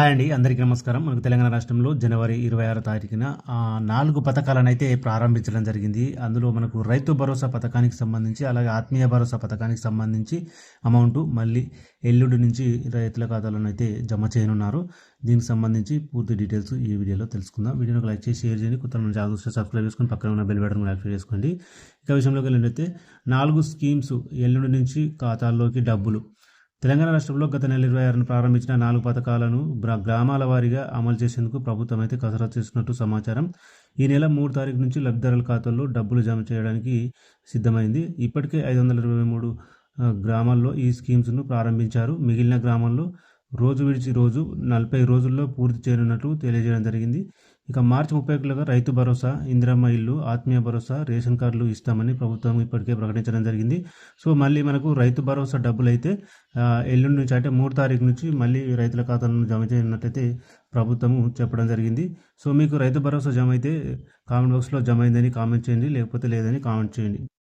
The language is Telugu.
హాయ్ అండి అందరికీ నమస్కారం. మనకు తెలంగాణ రాష్ట్రంలో జనవరి ఇరవై ఆరో తారీఖున నాలుగు పథకాలను అయితే ప్రారంభించడం జరిగింది. అందులో మనకు రైతు భరోసా పథకానికి సంబంధించి అలాగే ఆత్మీయ భరోసా పథకానికి సంబంధించి అమౌంట్ మళ్ళీ ఎల్లుండి నుంచి రైతుల ఖాతాలను అయితే జమ చేయనున్నారు. దీనికి సంబంధించి పూర్తి డీటెయిల్స్ ఈ వీడియోలో తెలుసుకుందాం. వీడియోని లైక్ చేసి షేర్ చేయండి. కొత్త మన ఛానల్ సబ్స్క్రైబ్ చేసుకొని పక్కన ఉన్న బెల్ బటన్ యాక్టివేట్ చేసుకోండి. ఇక విషయంలోకి వెళ్ళినట్టయితే నాలుగు స్కీమ్స్ ఎల్లుండి నుంచి ఖాతాల్లోకి డబ్బులు తెలంగాణ రాష్ట్రంలో గత నెల ఇరవై ఆరున ప్రారంభించిన నాలుగు పథకాలను గ్రా- గ్రామాల వారీగా అమలు చేసేందుకు ప్రభుత్వం అయితే కసరత్తు చేస్తున్నట్టు సమాచారం. ఈ నెల మూడు తారీఖు నుంచి లబ్ధిదారుల ఖాతాల్లో డబ్బులు జమ చేయడానికి సిద్ధమైంది. ఇప్పటికే ఐదు వందల ఇరవై మూడు గ్రామాల్లో ఈ స్కీమ్స్ను ప్రారంభించారు. మిగిలిన గ్రామాల్లో రోజు విడిచి రోజు నలభై రోజుల్లో పూర్తి చేయనున్నట్లు తెలియజేయడం జరిగింది. ఇక మార్చి ముప్పై ఒకటిలోగా రైతు భరోసా ఇందిరమ్మ ఇల్లు ఆత్మీయ భరోసా రేషన్ కార్డులు ఇస్తామని ప్రభుత్వం ఇప్పటికే ప్రకటించడం జరిగింది. సో మళ్ళీ మనకు రైతు భరోసా డబ్బులు అయితే ఎల్లుండి నుంచి అంటే మూడు తారీఖు నుంచి మళ్ళీ రైతుల ఖాతాలను జమ చేయనున్నట్టయితే ప్రభుత్వము చెప్పడం జరిగింది. సో మీకు రైతు భరోసా జమ అయితే కామెంట్ బాక్స్లో జమ అయిందని కామెంట్ చేయండి లేకపోతే లేదని కామెంట్ చేయండి.